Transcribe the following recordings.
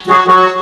পাগল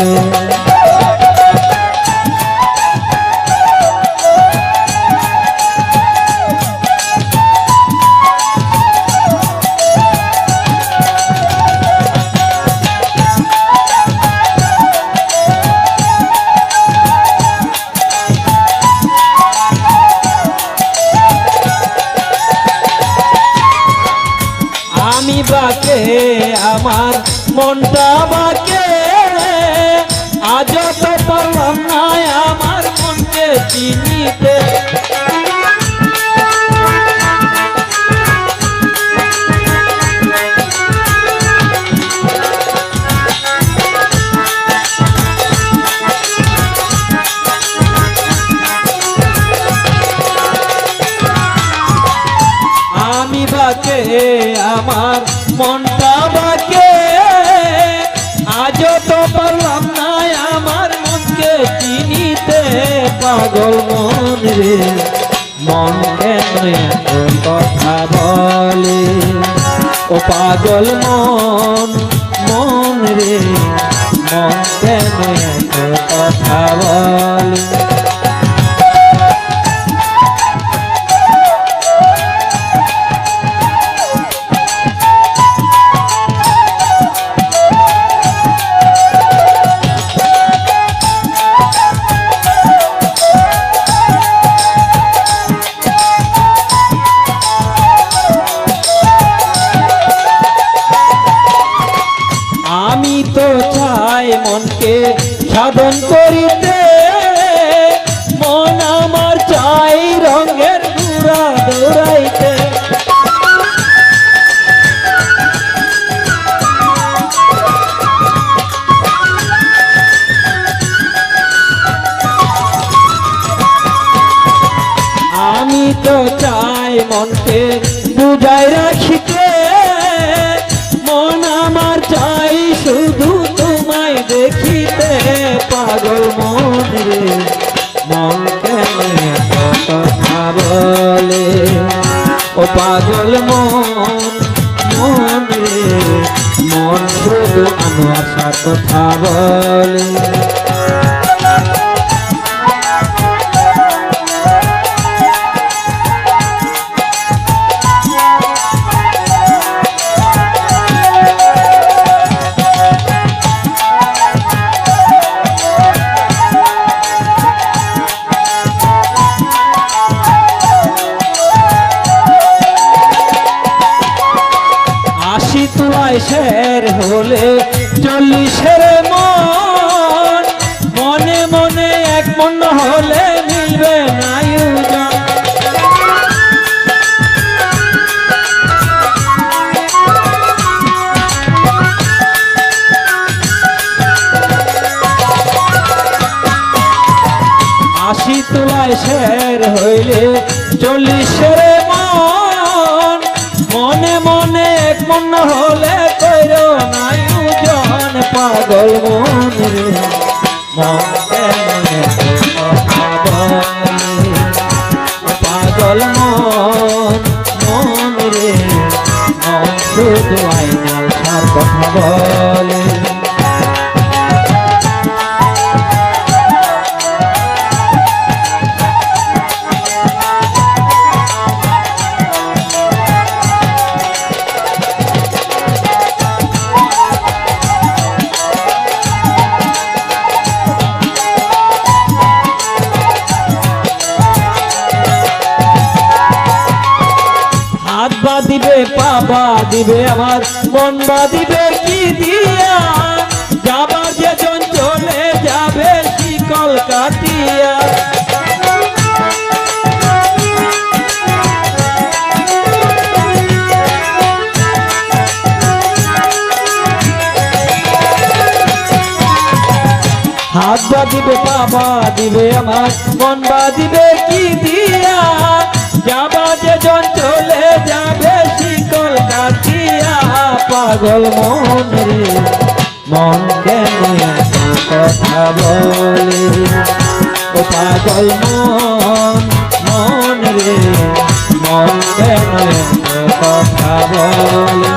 বাকে আমার মনটা বাকে। আজ তো পারলাম না আমার মনকে চিনিতে। আমার মনটা বাকে। আজও তো পারলাম না আমার মনকে চিনিতে। পাগল মন রে, মন কেন কথা বলে? ও পাগল মন মন রে, মন কেন কথা বলে? আমি তো চাই মনকে সাধন করিতে। মন আমার চাই রঙের ঘুরা দৌড়াইতে। আমি তো চাই মনকে বুঝাই রাখিতে। ও পাগল মন মন আমার কথা বলে। হলে চল্লিশের মন। মনে মনে এক মন হলে মিলবে না আশি তোলায় শের হইলে চল্লিশের মন। মনে মনে এক মন হলে কইর পাগল মন মন রে শুধু আইনাল কথা বলে। পাবা দিবে আমার, মন বাঁধিবে কি দিয়া? যাবার যে চলে যাবে শিকল কাটিয়া হাত বাঁধিবে, পা বাঁধিবে আমার, মন বাঁধিবে কি দিয়া? যাবা চলে যাবে শিকল কাটিয়া, পাগল মন রে মন কথা বলে। ও পাগল মন মন রে মন কথা বলে।